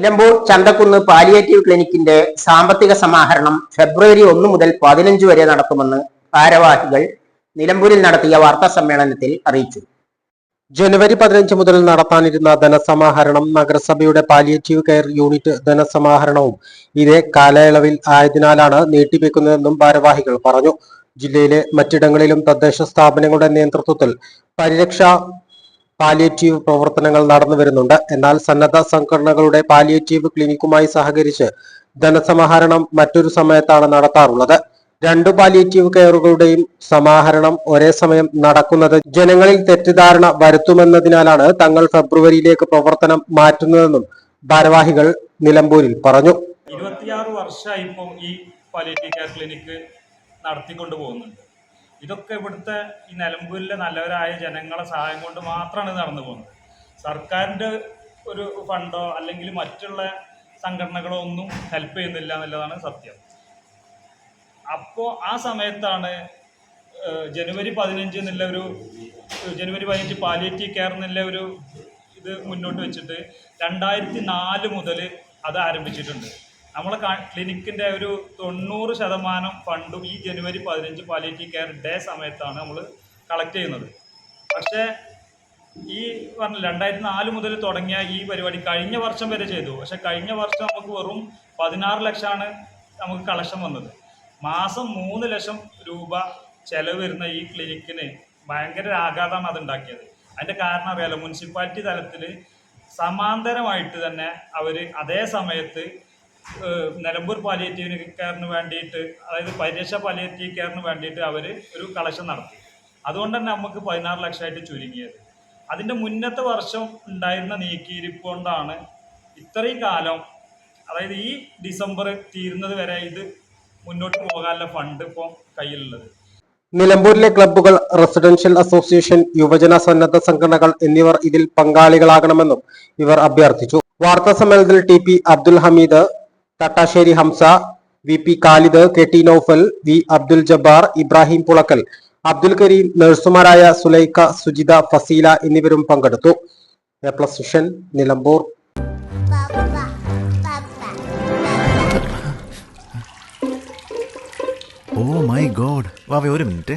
Nilambur Chanthakkunnu palliative ക്ലിനിക്കിന്റെ സാമ്പത്തിക സമാഹരണം ഫെബ്രുവരി ഒന്ന് മുതൽ പതിനഞ്ച് വരെ നടക്കുമെന്ന് ഭാരവാഹികൾ നിലമ്പൂരിൽ നടത്തിയ വാർത്താ സമ്മേളനത്തിൽ അറിയിച്ചു. ജനുവരി പതിനഞ്ച് മുതൽ നടത്താനിരുന്ന ധനസമാഹരണം നഗരസഭയുടെ പാലിയേറ്റീവ് കെയർ യൂണിറ്റ് ധനസമാഹരണവും ഇതേ കാലയളവിൽ ആയതിനാലാണ് നീട്ടിവെക്കുന്നതെന്നും ഭാരവാഹികൾ പറഞ്ഞു. ജില്ലയിലെ മറ്റിടങ്ങളിലും തദ്ദേശ സ്ഥാപനങ്ങളുടെ നേതൃത്വത്തിൽ പരിരക്ഷ പാലിയേറ്റീവ് പ്രവർത്തനങ്ങൾ നടന്നു വരുന്നുണ്ട്. എന്നാൽ സന്നദ്ധ സംഘടനകളുടെ പാലിയേറ്റീവ് ക്ലിനിക്കുമായി സഹകരിച്ച് ധനസമാഹരണം മറ്റൊരു സമയത്താണ് നടത്താറുള്ളത്. രണ്ടു പാലിയേറ്റീവ് കെയറുകളുടെയും സമാഹരണം ഒരേ സമയം നടക്കുന്നത് ജനങ്ങളിൽ തെറ്റിദ്ധാരണ വരുത്തുമെന്നതിനാലാണ് തങ്ങൾ ഫെബ്രുവരിയിലേക്ക് പ്രവർത്തനം മാറ്റുന്നതെന്നും ഭാരവാഹികൾ നിലമ്പൂരിൽ പറഞ്ഞു. ഇരുപത്തിയാറ് വർഷമായി ഇപ്പോൾ ഈ പാലിയേറ്റീവ് കെയർ ക്ലിനിക്ക് നടത്തിക്കൊണ്ട് പോകുന്നുണ്ട്. ഇതൊക്കെ ഇവിടുത്തെ ഈ നിലമ്പൂരിലെ നല്ലവരായ ജനങ്ങളെ സഹായം കൊണ്ട് മാത്രമാണ് നടന്നു പോകുന്നത്. സർക്കാരിന്റെ ഒരു ഫണ്ടോ അല്ലെങ്കിൽ മറ്റുള്ള സംഘടനകളോ ഒന്നും ഹെൽപ്പ് ചെയ്യുന്നില്ല എന്നുള്ളതാണ് സത്യം. അപ്പോൾ ആ സമയത്താണ് ജനുവരി പതിനഞ്ച് എന്നുള്ള ഒരു ജനുവരി പതിനഞ്ച് പാലിയേറ്റീവ് കെയർ എന്നുള്ള ഒരു ഇത് മുന്നോട്ട് വെച്ചിട്ട് രണ്ടായിരത്തി നാല് മുതൽ അത് ആരംഭിച്ചിട്ടുണ്ട്. നമ്മളെ ക്ലിനിക്കിന്റെ ഒരു തൊണ്ണൂറ് ശതമാനം ഫണ്ടും ഈ ജനുവരി പതിനഞ്ച് പാലിയേറ്റീവ് കെയർ ഡേ സമയത്താണ് നമ്മൾ കളക്ട് ചെയ്യുന്നത്. പക്ഷേ ഈ പറഞ്ഞ രണ്ടായിരത്തി നാല് മുതൽ തുടങ്ങിയ ഈ പരിപാടി കഴിഞ്ഞ വർഷം വരെ ചെയ്തു. പക്ഷെ കഴിഞ്ഞ വർഷം നമുക്ക് വെറും പതിനാറ് ലക്ഷമാണ് നമുക്ക് കളക്ഷൻ വന്നത്. മാസം മൂന്ന് ലക്ഷം രൂപ ചെലവ് വരുന്ന ഈ ക്ലിനിക്കിന് ഭയങ്കര ആഘാതമാണ് അത് ഉണ്ടാക്കിയത്. അതിന്റെ കാരണം അറിയാലോ മുനിസിപ്പാലിറ്റി തലത്തിൽ സമാന്തരമായിട്ട് തന്നെ അവർ അതേ സമയത്ത് നിലമ്പൂർ പാലിയേറ്റീവ് കെയറിന് വേണ്ടിയിട്ട് അതായത് പരിരക്ഷ പാലിയേറ്റീവ് കെയറിന് വേണ്ടിയിട്ട് അവർ ഒരു കളക്ഷൻ നടത്തി. അതുകൊണ്ട് തന്നെ നമുക്ക് പതിനാറ് ലക്ഷമായിട്ട് ചുരുങ്ങിയത്. അതിന്റെ മുന്നത്തെ വർഷം ഉണ്ടായിരുന്ന നീക്കിയിരിപ്പ് കൊണ്ടാണ് ഇത്രയും കാലം അതായത് ഈ ഡിസംബർ തീരുന്നത് വരെ ഇത് മുന്നോട്ട് പോകാനുള്ള ഫണ്ട് ഇപ്പോൾ കയ്യിലുള്ളത്. നിലമ്പൂരിലെ ക്ലബ്ബുകൾ റെസിഡൻഷ്യൽ അസോസിയേഷൻ യുവജന സന്നദ്ധ സംഘടനകൾ എന്നിവർ ഇതിൽ പങ്കാളികളാകണമെന്നും ഇവർ അഭ്യർത്ഥിച്ചു. വാർത്താ സമ്മേളനത്തിൽ T P Abdul Hameed Thattassery Hamsa V P Khalid K T Noufal V Abdul Jabbar Ibrahim Pulakkal. Abdul Kareem നഴ്സുമാരായ Sulaikha Sujitha Faseela എന്നിവരും പങ്കെടുത്തു. A plus vision Nilambur. Oh my god വാവേ ഒരു minute.